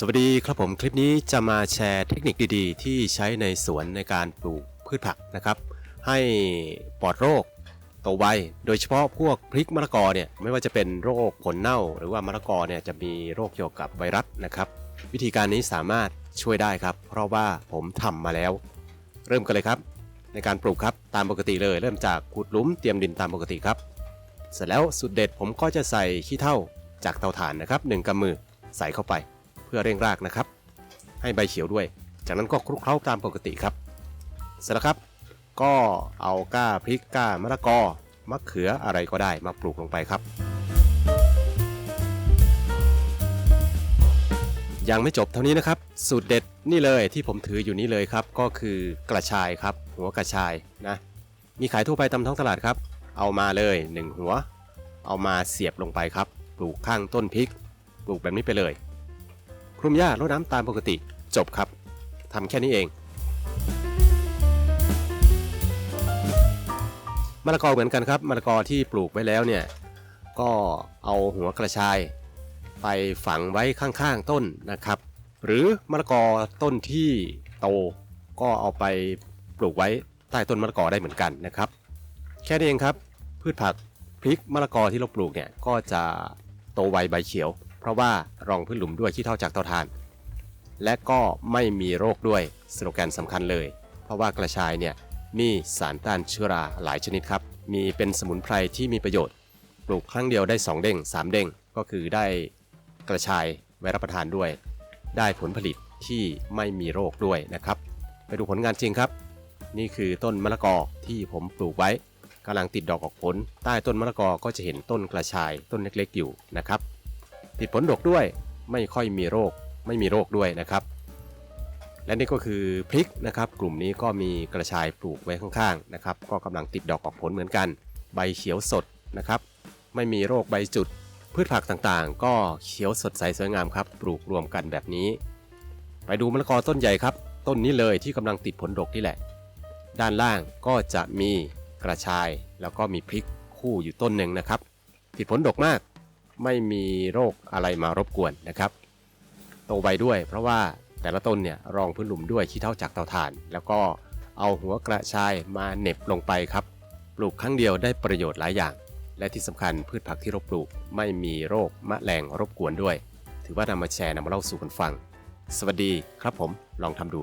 สวัสดีครับผมคลิปนี้จะมาแชร์เทคนิคดีๆ ที่ใช้ในสวนในการปลูกพืชผักนะครับ ให้ปลอดโรคโตไวโดยเฉพาะพวกพริกมะละกอเนี่ยไม่ว่าจะเป็นโรคผลเน่า หรือว่ามะละกอเนี่ยจะมีโรคเกี่ยวกับไวรัสนะครับ วิธีการนี้สามารถช่วยได้ครับ เพราะว่าผมทำมาแล้ว เริ่มกันเลยครับ ในการปลูกครับตามปกติเลย เริ่มจากขุดหลุมเตรียมดินตามปกติครับ เสร็จแล้วสุดเด็ดผมก็จะใส่ขี้เถ้าจากเตาถ่านนะครับหนึ่งกำมือใส่เข้าไป เพื่อเร่งรากนะครับ ให้ใบเขียวด้วย จากนั้นก็คลุกเคล้าตามปกติครับ เสร็จแล้วครับ ก็เอาก้าพริกก้ามะละกอมะเขืออะไรก็ได้มาปลูกลงไปครับ ยังไม่จบเท่านี้นะครับ สูตรเด็ดนี่เลยที่ผมถืออยู่นี้เลยครับ ก็คือกระชายครับ หัวกระชายนะ มีขายทั่วไปตามท้องตลาดครับ เอามาเลย 1 หัว เอามาเสียบลงไปครับ ปลูกข้างต้นพริก ปลูกแบบนี้ไปเลย คลุมหญ้ารดน้ำตามปกติ จบครับทำแค่นี้เองมะละกอเหมือนกันครับมะละกอที่ปลูกไว้แล้วเนี่ยก็เอาหัวกระชาย ไปฝังไว้ข้างๆต้นนะครับ หรือมะละกอต้นที่โต ก็เอาไปปลูกไว้ใต้ต้นมะละกอได้เหมือนกันนะครับ แค่นี้เองครับ พืชผักพริกมะละกอที่เราปลูกเนี่ยก็จะโตไวใบเขียว เพราะว่ารองพื้นหลุมด้วยขี้เถ้าจากเตาถ่าน และก็ไม่มีโรคด้วยสโลแกนสำคัญเลย เพราะว่ากระชายเนี่ยมีสารต้านเชื้อราหลายชนิดครับ มีเป็นสมุนไพรที่มีประโยชน์ ปลูกครั้งเดียวได้ 2 เด้ง 3 เด้ง ก็คือได้กระชายไว้รับประทานด้วย ได้ผลผลิตที่ไม่มีโรคด้วยนะครับ ไปดูผลงานจริงครับ นี่คือต้นมะละกอที่ผมปลูกไว้กำลังติดดอกออกผล ใต้ต้นมะละกอก็จะเห็นต้นกระชายต้นเล็กๆอยู่นะครับ ติดผลดกด้วยไม่ค่อยมีโรคไม่มีโรคด้วยนะครับ และนี่ก็คือพริกนะครับกลุ่มนี้ก็มีกระชายปลูกไว้ข้างๆนะครับก็กำลังติดดอกออกผลเหมือนกัน ใบเขียวสดนะครับไม่มีโรคใบจุด พืชผักต่างๆ ก็เขียวสดใสสวยงามครับปลูกรวมกันแบบนี้ ไปดูมะละกอต้นใหญ่ครับ ต้นนี้เลยที่กำลังติดผลดกนี่แหละ ด้านล่างก็จะมีกระชายแล้วก็มีพริกคู่อยู่ต้นหนึ่งนะครับติดผลดกมาก ไม่มีโรคอะไรมารบกวนนะครับ โตไวด้วย เพราะว่าแต่ละต้นเนี่ยรองพื้นหลุมด้วยขี้เถ้าจากเตาถ่าน แล้วก็เอาหัวกระชายมาเหน็บลงไปครับ ปลูกครั้งเดียวได้ประโยชน์หลายอย่าง และที่สำคัญพืชผักที่เราปลูก ไม่มีโรคมะแรงรบกวนด้วย ถือว่านำมาแชร์นำมาเล่าสู่กันฟัง สวัสดีครับผมลองทำดู